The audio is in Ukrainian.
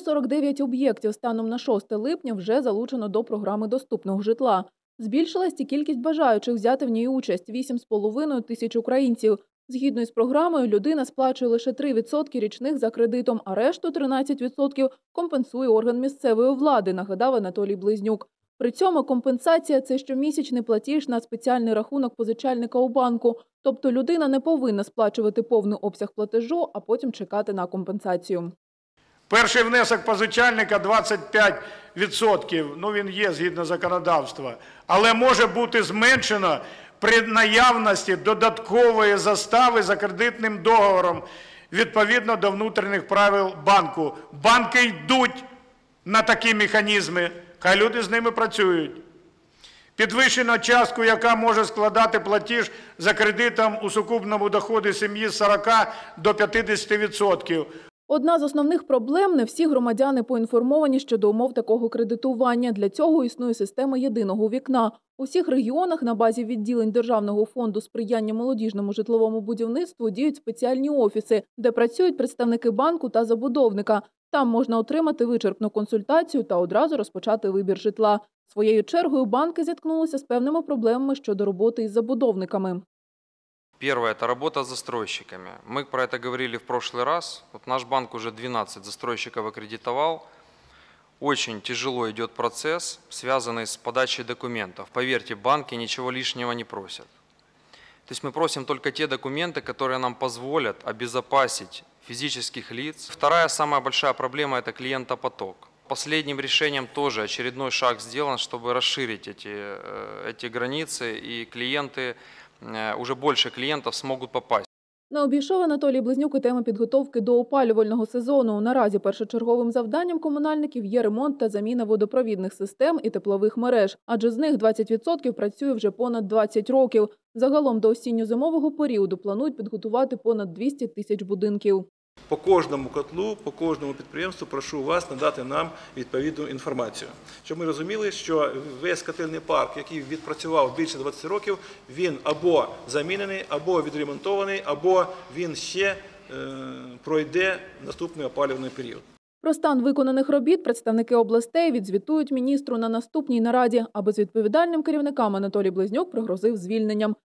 149 об'єктів станом на 6 липня вже залучено до програми доступного житла. Збільшилась і кількість бажаючих взяти в ній участь 8,5 тисяч українців. Згідно із програмою, людина сплачує лише 3% річних за кредитом, а решту 13% компенсує орган місцевої влади, нагадав Анатолій Близнюк. При цьому компенсація це щомісячний платіж на спеціальний рахунок позичальника у банку. Тобто людина не повинна сплачувати повний обсяг платежу, а потім чекати на компенсацію. Перший внесок позичальника 25%, ну він є згідно законодавства, але може бути зменшено при наявності додаткової застави за кредитним договором відповідно до внутрішніх правил банку. Банки йдуть на такі механізми, хай люди з ними працюють. Підвищено частку, яка може складати платіж за кредитом у сукупному доході сім'ї з 40 до 50%. Одна з основних проблем – не всі громадяни поінформовані щодо умов такого кредитування. Для цього існує система єдиного вікна. У всіх регіонах на базі відділень Державного фонду сприяння молодіжному житловому будівництву діють спеціальні офіси, де працюють представники банку та забудовника. Там можна отримати вичерпну консультацію та одразу розпочати вибір житла. Своєю чергою банки зіткнулися з певними проблемами щодо роботи із забудовниками. Первое – это работа с застройщиками. Мы про это говорили в прошлый раз. Вот наш банк уже 12 застройщиков аккредитовал. Очень тяжело идет процесс, связанный с подачей документов. Поверьте, банки ничего лишнего не просят. То есть мы просим только те документы, которые нам позволят обезопасить физических лиц. Вторая самая большая проблема – это клиентопоток. Последним решением тоже очередной шаг сделан, чтобы расширить эти, э, эти границы, и клиенты, уже больше клиентов смогут попасть. Не обійшов Анатолій Близнюк і тему підготовки до опалювального сезону. Наразі першочерговим завданням комунальників є ремонт та заміна водопровідних систем і теплових мереж, адже з них 20% працює вже понад 20 років. Загалом до осінньо-зимового періоду планують підготувати понад 200 тисяч будинків. По кожному котлу, по кожному підприємству прошу вас надати нам відповідну інформацію. Щоб ми розуміли, що весь котельний парк, який відпрацював більше 20 років, він або замінений, або відремонтований, або він ще е, пройде наступний опалювальний період. Про стан виконаних робіт представники областей відзвітують міністру на наступній нараді, а безвідповідальним керівникам Анатолій Близнюк пригрозив звільненням.